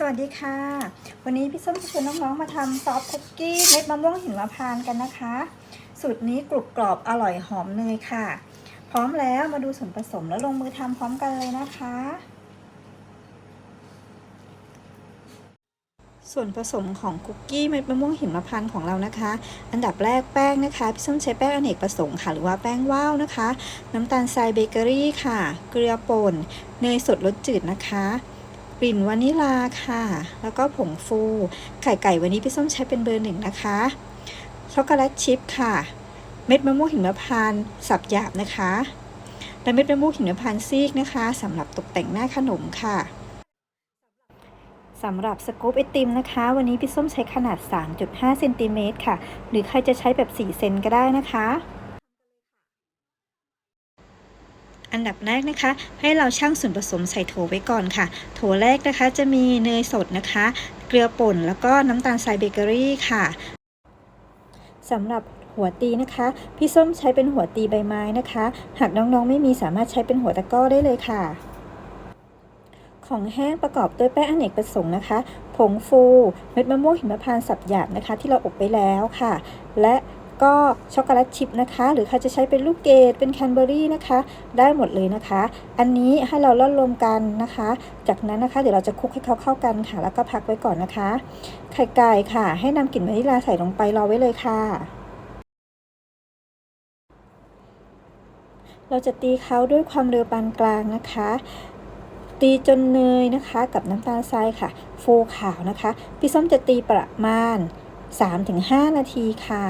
สวัสดีค่ะ วันนี้พี่ส้มจะชวนน้องๆมาทำซอฟต์คุกกี้เม็ดมะม่วงหิมพานต์กันนะคะ สูตรนี้กรุบกรอบอร่อยหอมเนยค่ะ พร้อมแล้วมาดูส่วนผสมแล้วลงมือทำพร้อมกันเลยนะคะ ส่วนผสมของคุกกี้เม็ดมะม่วงหิมพานต์ของเรานะคะ อันดับแรกแป้งนะคะพี่ส้มใช้แป้งอเนกประสงค์ค่ะ หรือว่าแป้งว่าวนะคะ น้ำตาลทรายเบเกอรี่ค่ะ เกลือป่นเนยสดรสจืดนะคะ กลิ่นวานิลาค่ะ แล้วก็ผงฟู ไข่ไก่วันนี้พี่ส้มใช้เป็นเบอร์หนึ่งนะคะ ช็อกโกแลตชิพค่ะ เม็ดมะม่วงหิมพานต์สับหยาบนะคะ และเม็ดมะม่วงหิมพานต์ซีกนะคะสำหรับตกแต่งหน้าขนมค่ะสำหรับสกู๊ปไอติมนะคะ วันนี้พี่ส้มใช้ขนาด 3.5เซนติเมตรค่ะ หรือใครจะใช้แบบ 4 เซนก็ได้นะคะ อันดับแรกนะคะ ให้เราชั่งส่วนผสมใส่โถไว้ก่อนค่ะ โถแรกนะคะจะมีเนยสดนะคะ เกลือป่นแล้วก็น้ำตาลทรายเบเกอรี่ค่ะสำหรับหัวตีนะคะ พี่ส้มใช้เป็นหัวตีใบไม้นะคะ หากน้องๆไม่มีสามารถใช้เป็นหัวตะก้อได้เลยค่ะ ของแห้งประกอบด้วยแป้งอเนกประสงค์นะคะ ผงฟู เม็ดมะม่วงหิมพานต์สับหยาบนะคะ ที่เราอบไปแล้วค่ะ และ ก็ช็อกโกแลตชิพนะคะ หรือใครจะใช้เป็นลูกเกดเป็นแคนเบอรี่นะคะ ได้หมดเลยนะคะ อันนี้ให้เราล่อนรวมกันนะคะ จากนั้นนะคะเดี๋ยวเราจะคลุกให้เขาเข้ากันค่ะ แล้วก็พักไว้ก่อนนะคะ ไข่ไก่ค่ะ ให้นำกลิ่นวานิลาใส่ลงไปรอไว้เลยค่ะเราจะตีเขาด้วยความเร็วปานกลางนะคะ ตีจนเนยนะคะกับน้ำตาลทรายค่ะ ฟูขาวนะคะ พี่ส้มจะตีประมาณ 3-5 นาทีค่ะ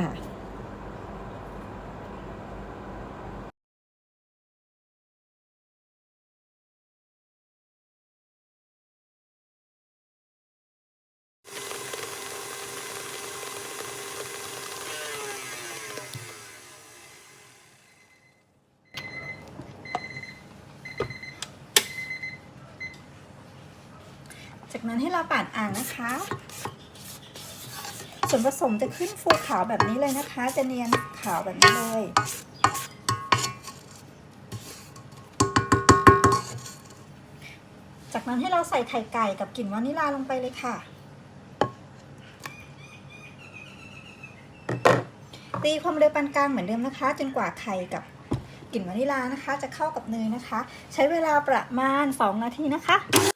นั้นให้เราปาดอ่างนะคะ ส่วนผสมจะขึ้นฟูขาวแบบนี้เลยนะคะ จะเนียนขาวแบบนี้เลยจากนั้นให้เราใส่ไข่ไก่กับกลิ่นวานิลาลงไปเลยค่ะ ตีความเร็วปานกลางเหมือนเดิมนะคะ จนกว่าไข่กับกลิ่นวานิลานะคะ จะเข้ากับเนยนะคะ ใช้เวลาประมาณ 2 นาทีนะคะ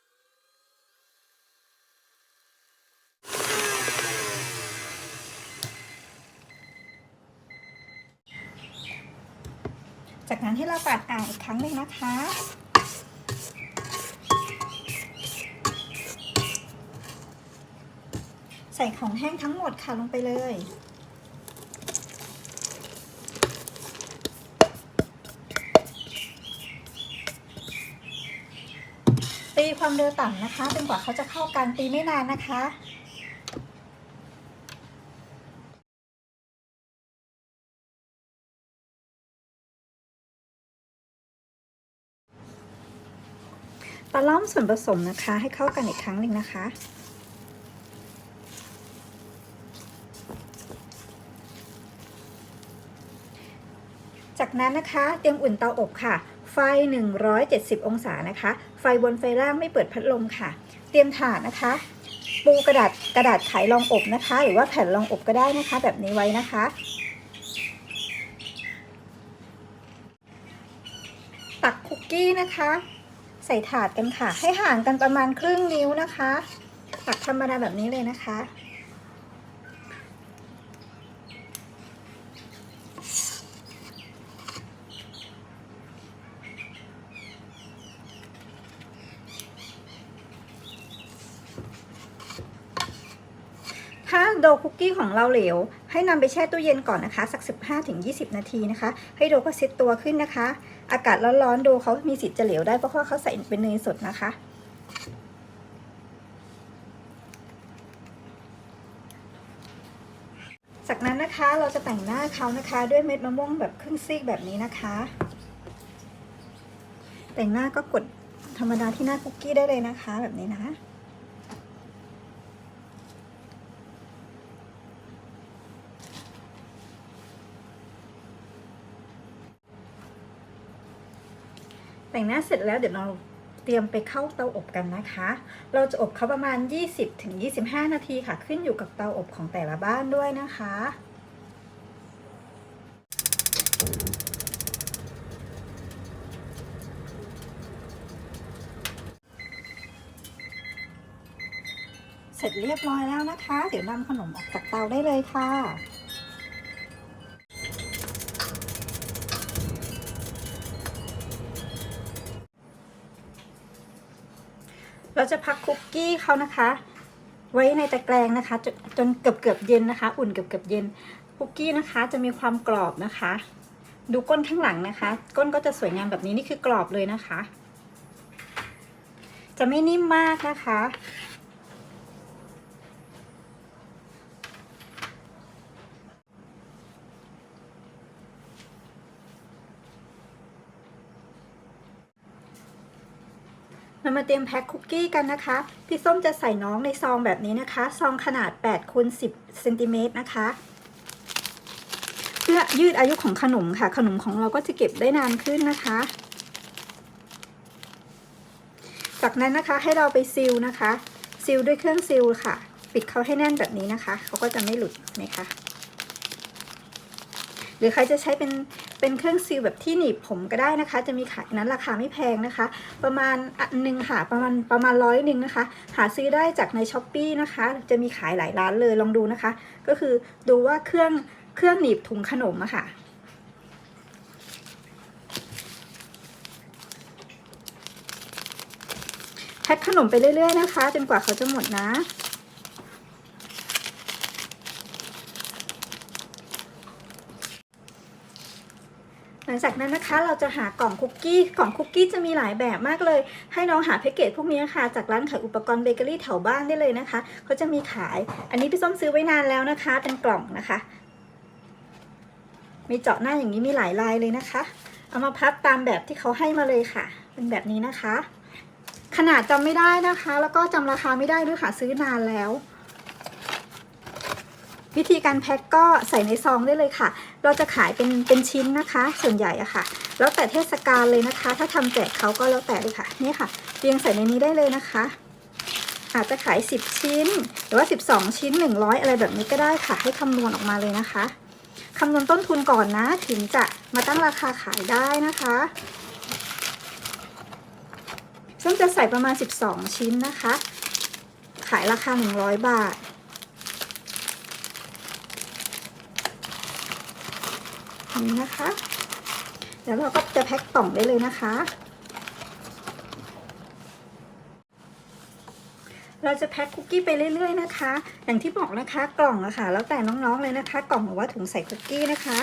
จากนั้นให้เราปาดอ่างอีกครั้งหนึ่งนะคะ ใส่ของแห้งทั้งหมดค่ะลงไปเลยตีความเร็วต่ำนะคะจนกว่าเขาจะเข้ากันตีไม่นานนะคะ ตะล่อมส่วนผสมนะคะ ให้เข้ากันอีกครั้งหนึ่งนะคะ จากนั้นนะคะเตรียมอุ่นเตาอบค่ะ ไฟ 170 องศานะคะ ไฟบนไฟล่างไม่เปิดพัดลมค่ะ เตรียมถาดนะคะ ปูกระดาษกระดาษไขรองอบนะคะ หรือว่าแผ่นรองอบก็ได้นะคะ แบบนี้ไว้นะคะตักคุกกี้นะคะ ส่ถาดกันค่ะ ให้ห่างกันประมาณครึ่งนิ้วนะคะ ตักธรรมดาแบบนี้เลยนะคะ ถ้าโดคุกกี้ของเราเหลว ให้นำไปแช่ตู้เย็นก่อนนะคะ สัก 15-20 นาทีนะคะ ให้โดก็เซ็ตตัวขึ้นนะคะ อากาศร้อนๆโดเขามีสิทธิ์จะเหลวได้เพราะว่าเขาใส่เป็นเนยสดนะคะ จากนั้นนะคะเราจะแต่งหน้าเขานะคะ ด้วยเม็ดมะม่วงแบบครึ่งซีกแบบนี้นะคะ แต่งหน้าก็กดธรรมดาที่หน้าคุกกี้ได้เลยนะคะแบบนี้นะ แต่งหน้าเสร็จแล้วเดี๋ยวเราเตรียมไปเข้าเตาอบกันนะคะ เราจะอบเขาประมาณ 20-25 นาทีค่ะ ขึ้นอยู่กับเตาอบของแต่ละบ้านด้วยนะคะเสร็จเรียบร้อยแล้วนะคะ เดี๋ยวนำขนมออกจากเตาได้เลยค่ะ เราจะพักคุกกี้เขานะคะ ไว้ในตะแกรงนะคะ จนจนเกือบเกือบเย็นนะคะ อุ่นเกือบเกือบเย็นคุกกี้นะคะ จะมีความกรอบนะคะ ดูก้นข้างหลังนะคะ ก้นก็จะสวยงามแบบนี้นี่คือกรอบเลยนะคะ จะไม่นิ่มมากนะคะ เรามาเตรียมแพ็คคุกกี้กันนะคะ พี่ส้มจะใส่น้องในซองแบบนี้นะคะ ซองขนาด8คูณ10เซนติเมตรนะคะ เพื่อยืดอายุของขนมค่ะ ขนมของเราก็จะเก็บได้นานขึ้นนะคะ จากนั้นนะคะให้เราไปซีลนะคะซีลด้วยเครื่องซีลค่ะ ปิดเขาให้แน่นแบบนี้นะคะ เขาก็จะไม่หลุดไหมคะ หรือใครจะใช้เป็น เป็นเครื่องซีลแบบที่หนีบผมก็ได้นะคะ จะมีขายนั้นราคาไม่แพงนะคะ ประมาณอันหนึ่งค่ะประมาณประมาณร้อยหนึ่งนะคะ หาซื้อได้จากในช้อปปีนะคะ จะมีขายหลายร้านเลยลองดูนะคะ ก็คือดูว่าเครื่องเครื่องหนีบถุงขนมอะค่ะแพ็คขนมไปเรื่อยๆนะคะ จนกว่าเขาจะหมดนะ ลังจากนั้นนะคะเราจะหากล่องคุกกี้กล่องคุกกี้จะมีหลายแบบมากเลย ให้น้องหาแพ็กเกจพวกนี้ค่ะจากร้านขายอุปกรณ์เบเกอรี่แถวบ้านได้เลยนะคะเขาจะมีขาย อันนี้พี่ส้มซื้อไว้นานแล้วนะคะ เป็นกล่องนะคะ มีเจาะหน้าอย่างนี้มีหลายลายเลยนะคะ เอามาพับตามแบบที่เขาให้มาเลยค่ะ เป็นแบบนี้นะคะ ขนาดจำไม่ได้นะคะ แล้วก็จำราคาไม่ได้ด้วยค่ะซื้อนานแล้ว วิธีการแพ็คก็ใส่ในซองได้เลยค่ะ เราจะขายเป็นเป็นชิ้นนะคะ ส่วนใหญ่อะค่ะ แล้วแต่เทศกาลเลยนะคะ ถ้าทำแจกเขาก็แล้วแต่เลยค่ะ นี่ค่ะ เรียงใส่ในนี้ได้เลยนะคะ อาจจะขาย 10 ชิ้น หรือว่า 12 ชิ้น 100 อะไรแบบนี้ก็ได้ค่ะ ให้คำนวณออกมาเลยนะคะคำนวณต้นทุนก่อนนะ ถึงจะมาตั้งราคาขายได้นะคะซึ่งจะใส่ประมาณ 12 ชิ้นนะคะ ขายราคา 100 บาท นี่นะคะ แล้วเราก็จะแพ็คกล่องได้เลยนะคะ เราจะแพ็คคุกกี้ไปเรื่อยๆนะคะ อย่างที่บอกนะคะกล่องอะค่ะ แล้วแต่น้องๆเลยนะคะ กล่องหรือว่าถุงใส่คุกกี้นะคะ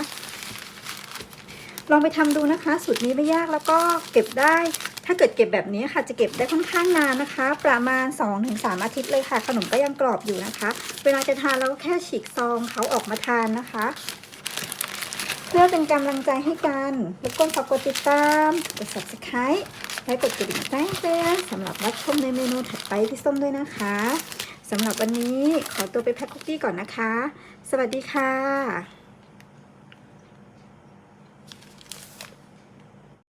ลองไปทำดูนะคะสูตรนี้ไม่ยากแล้วก็เก็บได้ถ้าเกิดเก็บแบบนี้ค่ะจะเก็บได้ค่อนข้างนานนะคะ ประมาณ 2-3 อาทิตย์เลยค่ะ ขนมก็ยังกรอบอยู่นะคะ เวลาจะทานเราก็แค่ฉีกซองเขาออกมาทานนะคะ เพื่อเป็นกำลังใจให้กันรบกวนฝากกดติดตาม กด subscribe และกดกระดิ่งแจ้งเตือนสำหรับรับชมในเมนูถัดไปที่ส้มด้วยนะคะสำหรับวันนี้ขอตัวไปแพ็คคุกกี้ก่อนนะคะ สวัสดีค่ะ